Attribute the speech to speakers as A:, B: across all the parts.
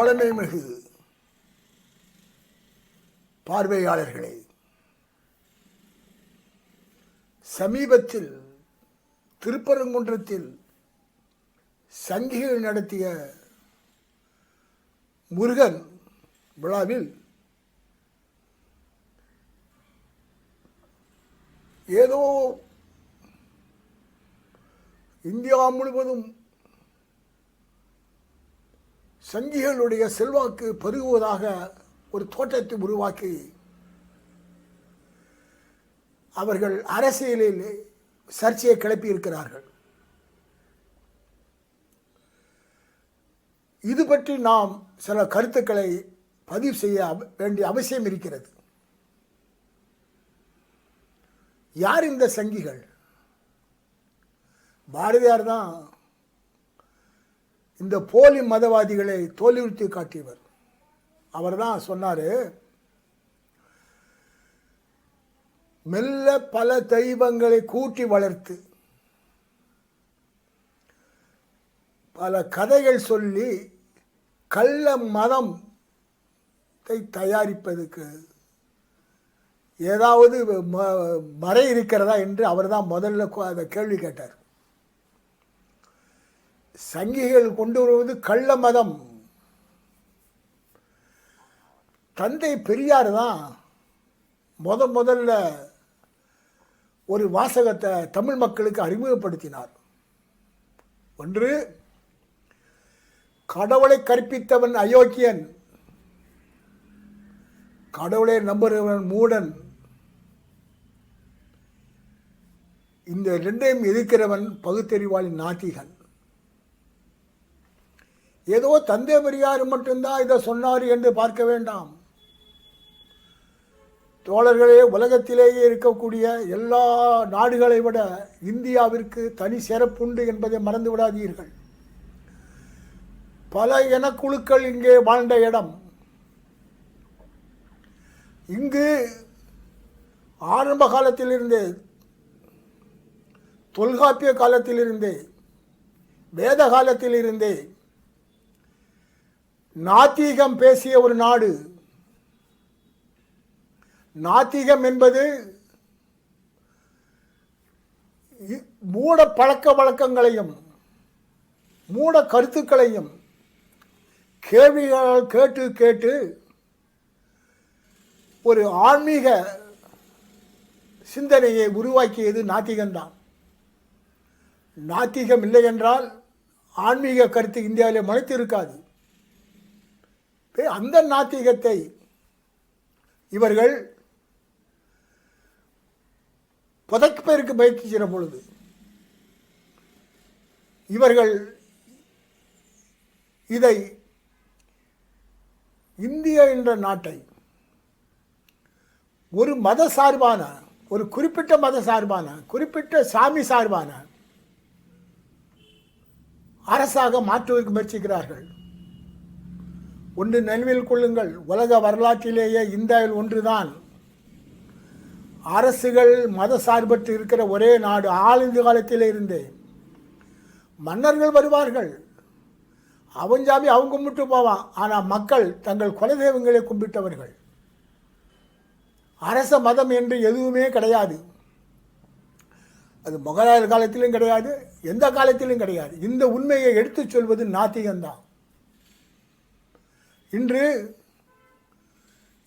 A: தோழமை மிகு பார்வையாளர்களே சமீபத்தில் திருப்பரங்குன்றத்தில் சங்கிகள் நடத்திய முருகன் விழாவில் ஏதோ இந்தியா முழுவதும் சங்கிகளுடைய செல்வாக்கு பெருகுவதாக ஒரு தோற்றத்தை உருவாக்கி அவர்கள் அரசியலில் சர்ச்சையை கிளப்பியிருக்கிறார்கள். இது பற்றி நாம் சில கருத்துக்களை பதிவு செய்ய வேண்டிய அவசியம் இருக்கிறது. யார் இந்த சங்கிகள்? பாரதியார் தான் இந்த போலி மதவாதிகளை தோல்வித்து காட்டியவர். அவர் தான் சொன்னார் மெல்ல பல தெய்வங்களை கூட்டி வளர்த்து பல கதைகள் சொல்லி கள்ள மதம் தயாரிப்பதுக்கு ஏதாவது ம- மறை இருக்கிறதா என்று அவர் தான் முதல்ல அதை கேள்வி கேட்டார். சங்கிகள் கொண்டு வருவது கள்ள மதம். தந்தை பெரியார் தான் முத முதல்ல ஒரு வாசகத்தை தமிழ் மக்களுக்கு அறிமுகப்படுத்தினார். ஒன்று கடவுளை கற்பித்தவன் அயோக்கியன். கடவுளை நம்புகிறவன் மூடன். இந்த ரெண்டையும் எதிர்க்கிறவன் பகுத்தறிவாளி நாத்திகன். ஏதோ தந்தை பெரியார் மட்டும்தான் இதை சொன்னார் என்று பார்க்க வேண்டாம். தோழர்களே உலகத்திலேயே இருக்கக்கூடிய எல்லா நாடுகளை விட இந்தியாவிற்கு தனி சிறப்புண்டு என்பதை மறந்து விடாதீர்கள். பல இனக்குழுக்கள் இங்கே வாழ்ந்த இடம். இங்கு ஆரம்ப காலத்திலிருந்தே தொல்காப்பிய காலத்திலிருந்தே வேத காலத்திலிருந்தே நாத்திகம் பேசிய ஒரு நாடு. நாத்திகம் என்பது இ- மூட பழக்க வழக்கங்களையும் மூட கருத்துக்களையும் கேள்விகள் கேட்டு கேட்டு ஒரு ஆன்மீக சிந்தனையை உருவாக்கியது நாத்திகம்தான். நாத்திகம் இல்லை என்றால் ஆன்மீக கருத்து இந்தியாவிலே முளைத்து இருக்காது அந்த நாத்திகத்தை இவர்கள் புதைப்பதற்கு முயற்சிக்கிற பொழுது இவர்கள் இதை இந்தியா என்ற நாட்டை ஒரு மத சார்பான ஒரு குறிப்பிட்ட மத சார்பான குறிப்பிட்ட சாமி சார்பான அரசாக மாற்றுவதற்கு முயற்சிக்கிறார்கள். ஒன்று நினைவில் கொள்ளுங்கள். உலக வரலாற்றிலேயே இந்தியாவில் ஒன்றுதான். அரசுகள் மத சார்பற்று இருக்கிற ஒரே நாடு ஆளுந்த காலத்திலே இருந்தே. மன்னர்கள் வருவார்கள். அவன் சாமி அவன் கும்பிட்டு போவான் ஆனால் மக்கள் தங்கள் குலதெய்வங்களை கும்பிட்டவர்கள். அரச மதம் என்று எதுவுமே கிடையாது. அது முகலாயர் காலத்திலும் கிடையாது எந்த காலத்திலும் கிடையாது. இந்த உண்மையை எடுத்துச் சொல்வது நாத்திகம்தான். இன்று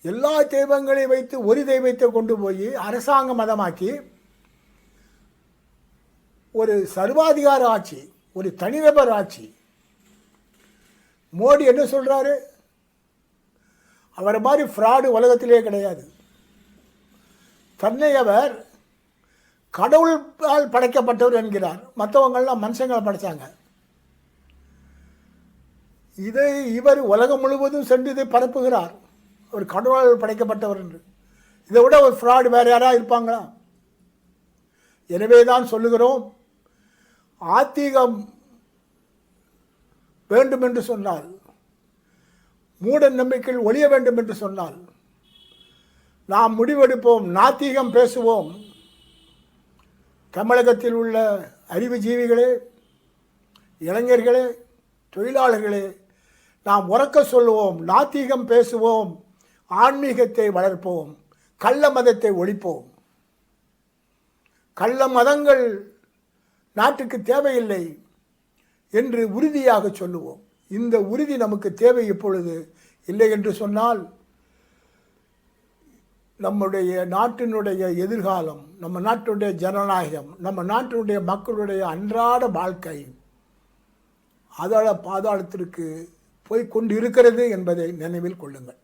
A: எல்லா தெய்வங்களையும் வைத்து ஒரு தெய்வத்தை கொண்டு போய் அரசாங்க மதமாக்கி ஒரு சர்வாதிகார ஆட்சி ஒரு தனிநபர் ஆட்சி. மோடி என்ன சொல்கிறாரு அவரை மாதிரி ஃப்ராடு உலகத்திலே கிடையாது. தன்னை அவர் கடவுளால் படைக்கப்பட்டவர் என்கிறார். மற்றவங்கள்லாம் மனுஷங்களை படைச்சாங்க. இதை இவர் உலகம் முழுவதும் சென்று இதை பரப்புகிறார். ஒரு கடவுளால் படைக்கப்பட்டவர் என்று. இதை விட ஒரு ஃப்ராடு வேறு யாராக இருப்பாங்களா? எனவே தான் சொல்லுகிறோம் ஆத்திகம் வேண்டும் என்று சொன்னால் மூட நம்பிக்கையில் ஒழிய வேண்டும் என்று சொன்னால் நாம் முடிவெடுப்போம் நாத்திகம் பேசுவோம். தமிழகத்தில் உள்ள அறிவுஜீவிகளே இளைஞர்களே தொழிலாளர்களே நாம் உறக்க சொல்லுவோம் நாத்திகம் பேசுவோம் ஆன்மீகத்தை வளர்ப்போம் கள்ள மதத்தை ஒழிப்போம். கள்ள மதங்கள் நாட்டுக்கு தேவையில்லை என்று உறுதியாக சொல்லுவோம். இந்த உறுதி நமக்கு தேவை இப்பொழுது இல்லை என்று சொன்னால் நம்முடைய நாட்டினுடைய எதிர்காலம் நம்ம நாட்டினுடைய ஜனநாயகம் நம்ம நாட்டினுடைய மக்களுடைய அன்றாட வாழ்க்கை அதோட பாதாளத்திற்கு போய் கொண்டு இருக்கிறது என்பதை நினைவில் கொள்ளுங்கள்.